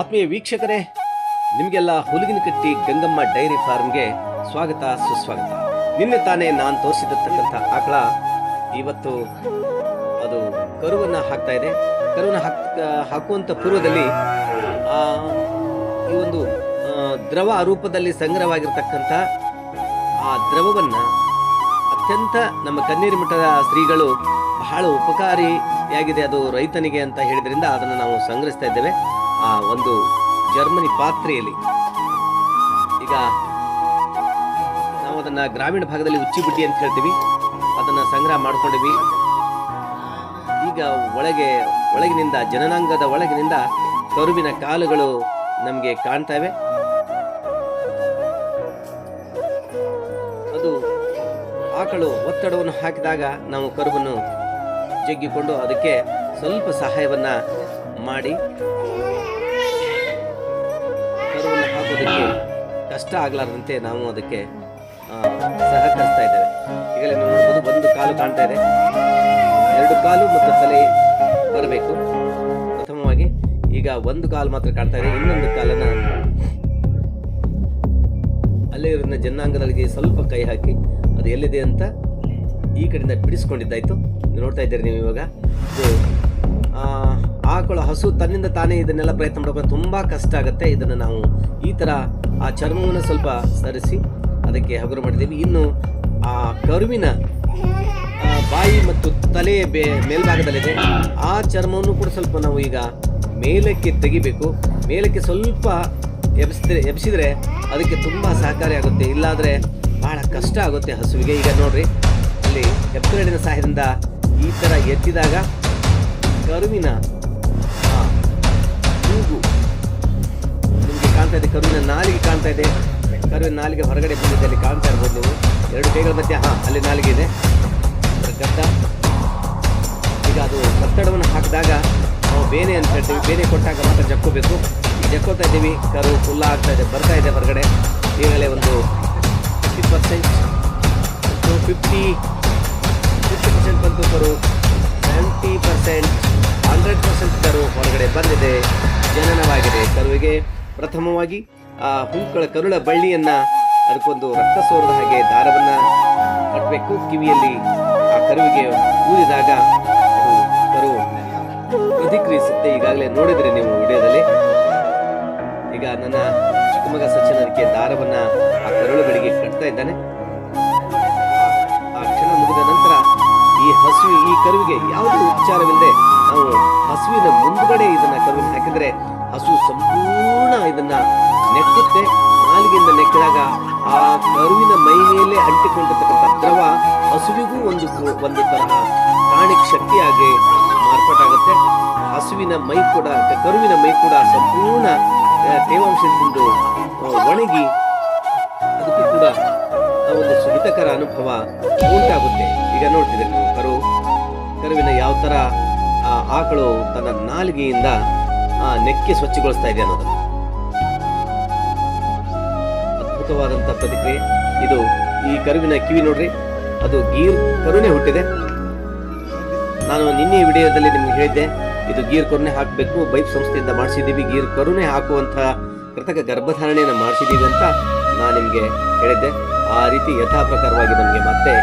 ಆತ್ಮೀಯ ವೀಕ್ಷಕರೇ, ನಿಮಗೆಲ್ಲ ಹುಲಿಗಿನಕಟ್ಟಿ ಗಂಗಮ್ಮ ಡೈರಿ ಫಾರ್ಮ್ಗೆ ಸ್ವಾಗತ, ಸುಸ್ವಾಗತ. ನಿನ್ನೆ ತಾನೇ ನಾನು ತೋರಿಸಿರ್ತಕ್ಕಂಥ ಆಕಳ. ಇವತ್ತು ಅದು ಕರುವನ್ನು ಹಾಕ್ತಾ ಇದೆ. ಕರುವನ್ನು ಹಾಕ್ ಹಾಕುವಂಥ ಪೂರ್ವದಲ್ಲಿ ಈ ಒಂದು ದ್ರವ ರೂಪದಲ್ಲಿ ಸಂಗ್ರಹವಾಗಿರ್ತಕ್ಕಂಥ ಆ ದ್ರವವನ್ನು ಅತ್ಯಂತ ನಮ್ಮ ಕಣ್ಣೀರು ಮಠದ ಸ್ತ್ರೀಗಳು ಬಹಳ ಉಪಕಾರಿಯಾಗಿದೆ ಅದು ರೈತನಿಗೆ ಅಂತ ಹೇಳಿದ್ರಿಂದ ಅದನ್ನು ನಾವು ಸಂಗ್ರಹಿಸ್ತಾ ಇದ್ದೇವೆ. ಆ ಒಂದು ಜರ್ಮನಿ ಪಾತ್ರೆಯಲ್ಲಿ. ಈಗ ನಾವು ಅದನ್ನು ಗ್ರಾಮೀಣ ಭಾಗದಲ್ಲಿ ಉಚ್ಚಿಬಿಟ್ಟಿ ಅಂತ ಹೇಳ್ತೀವಿ. ಅದನ್ನು ಸಂಗ್ರಹ ಮಾಡ್ಕೊಂಡಿವಿ. ಈಗ ಒಳಗೆ, ಒಳಗಿನಿಂದ, ಜನನಾಂಗದ ಒಳಗಿನಿಂದ ಕರುವಿನ ಕಾಲುಗಳು ನಮಗೆ ಕಾಣ್ತವೆ. ಅದು ಆಕಳು ಒತ್ತಡವನ್ನು ಹಾಕಿದಾಗ ನಾವು ಕರುವನ್ನು ಜಗ್ಗಿಕೊಂಡು ಅದಕ್ಕೆ ಸ್ವಲ್ಪ ಸಹಾಯವನ್ನ ಮಾಡಿ ಹಾಕೋದಕ್ಕೆ ಕಷ್ಟ ಆಗಲಾರದಂತೆ ನಾವು ಅದಕ್ಕೆ ಸಹಕರಿಸ್ತಾ ಇದ್ದೇವೆ. ಈಗಲೇ ನೀವು ನೋಡ್ಬೋದು ಒಂದು ಕಾಲು ಕಾಣ್ತಾ ಇದೆ. ಎರಡು ಕಾಲು ಮತ್ತು ತಲೆ ಬರಬೇಕು. ಪ್ರಥಮವಾಗಿ ಈಗ ಒಂದು ಕಾಲು ಮಾತ್ರ ಕಾಣ್ತಾ ಇದೆ. ಇನ್ನೊಂದು ಕಾಲನ್ನು ಅಲ್ಲೇ ಇರೋದನ್ನ ಜನಾಂಗದಲ್ಲಿ ಸ್ವಲ್ಪ ಕೈ ಹಾಕಿ ಅದು ಎಲ್ಲಿದೆ ಅಂತ ಈ ಕಡೆಯಿಂದ ಬಿಡಿಸ್ಕೊಂಡಿದ್ದಾಯ್ತು. ನೋಡ್ತಾ ಇದ್ದೀರಿ ನೀವು ಇವಾಗ. ಆಕಳು ಹಸು ತನ್ನಿಂದ ತಾನೇ ಇದನ್ನೆಲ್ಲ ಪ್ರಯತ್ನ ಮಾಡೋಕೆ ತುಂಬ ಕಷ್ಟ ಆಗುತ್ತೆ. ಇದನ್ನು ನಾವು ಈ ಥರ ಆ ಚರ್ಮವನ್ನು ಸ್ವಲ್ಪ ಸರಿಸಿ ಅದಕ್ಕೆ ಹಗುರು ಮಾಡಿದ್ದೀವಿ. ಇನ್ನು ಆ ಕರುವಿನ ಬಾಯಿ ಮತ್ತು ತಲೆ ಬೇ, ಮೇಲ್ಭಾಗದಲ್ಲಿದೆ. ಆ ಚರ್ಮವನ್ನು ಕೂಡ ಸ್ವಲ್ಪ ನಾವು ಈಗ ಮೇಲಕ್ಕೆ ತೆಗಿಬೇಕು. ಮೇಲಕ್ಕೆ ಸ್ವಲ್ಪ ಎಬ್ಸಿದ್ರೆ ಎಬ್ಸಿದ್ರೆ ಅದಕ್ಕೆ ತುಂಬ ಸಹಕಾರಿಯಾಗುತ್ತೆ ಇಲ್ಲಾದರೆ ಭಾಳ ಕಷ್ಟ ಆಗುತ್ತೆ ಹಸುವಿಗೆ. ಈಗ ನೋಡ್ರಿ ಅಲ್ಲಿ ಹೆಬ್ಬೆರಳಿನ ಸಹಾಯದಿಂದ ಈ ಥರ ಎತ್ತಿದಾಗ ಕರುವಿನ ಹೂಗು ಮೂಗು ನಿಮಗೆ ಕಾಣ್ತಾ ಇದೆ, ಕರುವಿನ ನಾಲಿಗೆ ಕಾಣ್ತಾ ಇದೆ. ಕರುವಿನ ನಾಲಿಗೆ ಹೊರಗಡೆ ಬಂದಿದೆ, ಅಲ್ಲಿ ಕಾಣ್ತಾ ಇರ್ಬೋದು ನೀವು. ಎರಡು ಕೈಗಳ ಮಧ್ಯೆ, ಹಾಂ, ಅಲ್ಲಿ ನಾಲಿಗೆ ಇದೆ. ಗದ್ದ. ಈಗ ಅದು ಒತ್ತಡವನ್ನು ಹಾಕಿದಾಗ ನಾವು ಬೇನೆ ಅಂತ ಹೇಳ್ತೀವಿ. ಬೇನೆ ಕೊಟ್ಟಾಗ ಮಾತ್ರ ಜಕ್ಕೋಬೇಕು. ಜಕ್ಕೋತಾ ಇದ್ದೀವಿ, ಕರು ಫುಲ್ಲ ಆಗ್ತಾ ಇದೆ, ಬರ್ತಾ ಇದೆ ಹೊರಗಡೆ. ಈಗಲೇ ಒಂದು fifty percent fifty fifty percent ಬಂತು ಕರು. ಪರ್ಸೆಂಟ್ ಹಂಡ್ರೆಡ್ ಪರ್ಸೆಂಟ್ ಕರು ಹೊರಗಡೆ ಬಂದಿದೆ, ಜನನವಾಗಿದೆ. ಕರುವಿಗೆ ಪ್ರಥಮವಾಗಿ, ಆ ಹುಂಕಳ ಕರುಳ ಬಳ್ಳಿಯನ್ನ ಅದಕ್ಕೊಂದು ರಕ್ತ ಸೋರದ ಹಾಗೆ ದಾರವನ್ನ ಕಟ್ಟಬೇಕು ಕಿವಿಯಲ್ಲಿ ಆ ಕರುವಿಗೆ ಊದಿದಾಗ ಕರು ಪ್ರತಿಕ್ರಿಯಿಸುತ್ತೆ ಈಗಾಗಲೇ ನೋಡಿದ್ರೆ ನೀವು ವಿಡಿಯೋದಲ್ಲಿ. ಈಗ ನನ್ನ ಚಿಕ್ಕಮಗ ಸಚಿನ್ ಅದಕ್ಕೆ ದಾರವನ್ನ ಆ ಕರುಳುಗಳಿಗೆ ಕಟ್ತಾ ಇದ್ದಾನೆ. ಆ ಕ್ಷಣ ಮುಗಿದ ನಂತರ ಈ ಹಸುವಿ ಈ ಕರುವಿಗೆ ಯಾವುದೇ ಉಪಚಾರವಿಲ್ಲದೆ ನಾವು ಹಸುವಿನ ಮುಂದ್ಗಡೆ ಇದನ್ನ ಕರುವಿನ ಹಾಕಿದ್ರೆ ಹಸು ಸಂಪೂರ್ಣ ಇದನ್ನ ನೆಕ್ಕುತ್ತೆ ನಾಲಿಗೆಯಿಂದ ನೆಕ್ಕಿದಾಗ ಆ ಕರುವಿನ ಮೈ ಮೇಲೆ ಅಂಟಿಕೊಂಡಿರ್ತಕ್ಕಂಥ ದ್ರವ ಹಸುವಿಗೂ ಒಂದು ಒಂದು ತರಹ ಪ್ರಾಣಿಕ್ ಶಕ್ತಿಯಾಗಿ ಮಾರ್ಪಾಟಾಗುತ್ತೆ. ಹಸುವಿನ ಮೈ ಕೂಡ, ಕರುವಿನ ಮೈ ಕೂಡ ಸಂಪೂರ್ಣ ತೇವಾಂಶದಿಂದ ಒಣಗಿ, ಅದಕ್ಕೂ ಕೂಡ ಒಂದು ಸುಹಿತಕರ ಅನುಭವ ಉಂಟಾಗುತ್ತೆ. ಈಗ ನೋಡ್ತಿದ್ದೀರಿ ನೀವು ಕರು, ಕರುವಿನ ಯಾವ ಥರ ಆಕಳು ತನ್ನ ನಾಲಿಗೆಯಿಂದ, ಆ, ನೆಕ್ಕೆ ಸ್ವಚ್ಛಗೊಳಿಸ್ತಾ ಇದೆ ಅನ್ನೋದು ಅದ್ಭುತವಾದಂಥ ಪ್ರತಿಕ್ರಿಯೆ. ಇದು ಈ ಕರುವಿನ ಕಿವಿ ನೋಡ್ರಿ, ಅದು ಗೀರ್ ಕರುನೇ ಹುಟ್ಟಿದೆ. ನಾನು ನಿನ್ನೆ ವಿಡಿಯೋದಲ್ಲಿ ನಿಮ್ಗೆ ಹೇಳಿದ್ದೆ, ಇದು ಗೀರ್ ಕರುನೆ ಹಾಕಬೇಕು, ಬೈಪ್ ಸಂಸ್ಥೆಯಿಂದ ಮಾಡಿಸಿದ್ದೀವಿ, ಗೀರ್ ಕರುನೆ ಹಾಕುವಂಥ ಕೃತಕ ಗರ್ಭಧಾರಣೆಯನ್ನು ಮಾಡಿಸಿದ್ದೀವಿ ಅಂತ ನಾನು ನಿಮಗೆ ಹೇಳಿದ್ದೆ. ಆ ರೀತಿ ಯಥಾ ಪ್ರಕಾರವಾಗಿ ನಮಗೆ ಮತ್ತೆ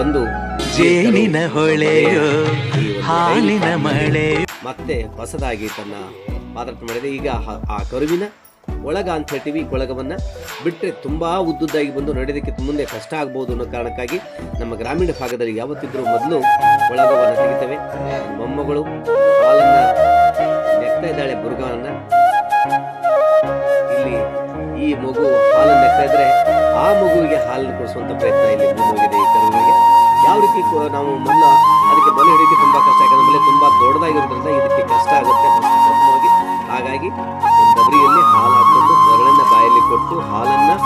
ಒಂದು ಜೇನಿನ ಹೊಳೆಯೋ ಹಾಲಿನ ಮಳೆ ಮತ್ತೆ ಹೊಸದಾಗಿ ತನ್ನ ಪಾದಾರ್ಪಣೆ ಮಾಡಿದೆ. ಈಗ ಆ ಕರುವಿನ ಒಳಗ ಅಂತ ಹೇಳ್ತೀವಿ ಕೊಳಗವನ್ನು ಬಿಟ್ಟರೆ ತುಂಬ ಉದ್ದುದ್ದಾಗಿ ಬಂದು ನಡೆಯೋದಕ್ಕೆ ಮುಂದೆ ಕಷ್ಟ ಆಗ್ಬೋದು ಅನ್ನೋ ಕಾರಣಕ್ಕಾಗಿ ನಮ್ಮ ಗ್ರಾಮೀಣ ಭಾಗದಲ್ಲಿ ಯಾವತ್ತಿದ್ರೂ ಮೊದಲು ಒಳಗವನ್ನು ತೆಗಿತೇವೆ. ಮೊಮ್ಮಗಳು ಹಾಲನ್ನ ನೆಕ್ತಾ ಇದ್ದಾಳೆ ಬುರ್ಗವನ್ನ ಆ ಮಗುವಿಗೆ ಹಾಲನ್ನು ಕೊಡಿಸುವಂತ ಪ್ರಯತ್ನ ಇಲ್ಲಿ ಮುಂದೋಗಿದೆ ಈ ಕರುವಿಗೆ ಯಾವ ರೀತಿ ನಾವು ಮೊದಲ ಅದಕ್ಕೆ ಬಲ ಹಿಡಿಯೋಕ್ಕೆ ತುಂಬ ಕಷ್ಟ ಯಾಕಂದ್ರೆ ತುಂಬ ದೊಡ್ಡದಾಗಿರೋದ್ರಿಂದ ಇದಕ್ಕೆ ಕಷ್ಟ ಆಗುತ್ತೆ ಪ್ರಥಮವಾಗಿ ಹಾಗಾಗಿ ಡಬರಿಯಲ್ಲಿ ಹಾಲು ಹಾಕೊಂಡು ಹೊರಳನ್ನು ಬಾಯಲ್ಲಿ ಕೊಟ್ಟು ಹಾಲನ್ನು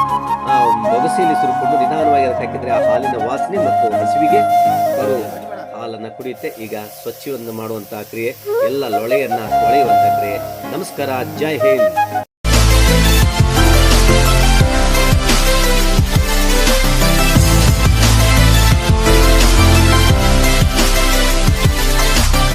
ಬೊಗಸೆಯಲ್ಲಿ ಸುರುಕೊಂಡು ನಿಧಾನವಾಗಿ ಅದಕ್ಕೆ ಹಾಕಿದರೆ ಆ ಹಾಲಿನ ವಾಸನೆ ಮತ್ತು ಹಸಿವಿಗೆ ಕರು ಹಾಲನ್ನು ಕುಡಿಯುತ್ತೆ. ಈಗ ಸ್ವಚ್ಛವನ್ನು ಮಾಡುವಂತಹ ಕ್ರಿಯೆ, ಎಲ್ಲ ಲೊಳೆಯನ್ನು ತೊಳೆಯುವಂಥ ಕ್ರಿಯೆ. ನಮಸ್ಕಾರ, ಜೈ ಹಿಂದ್.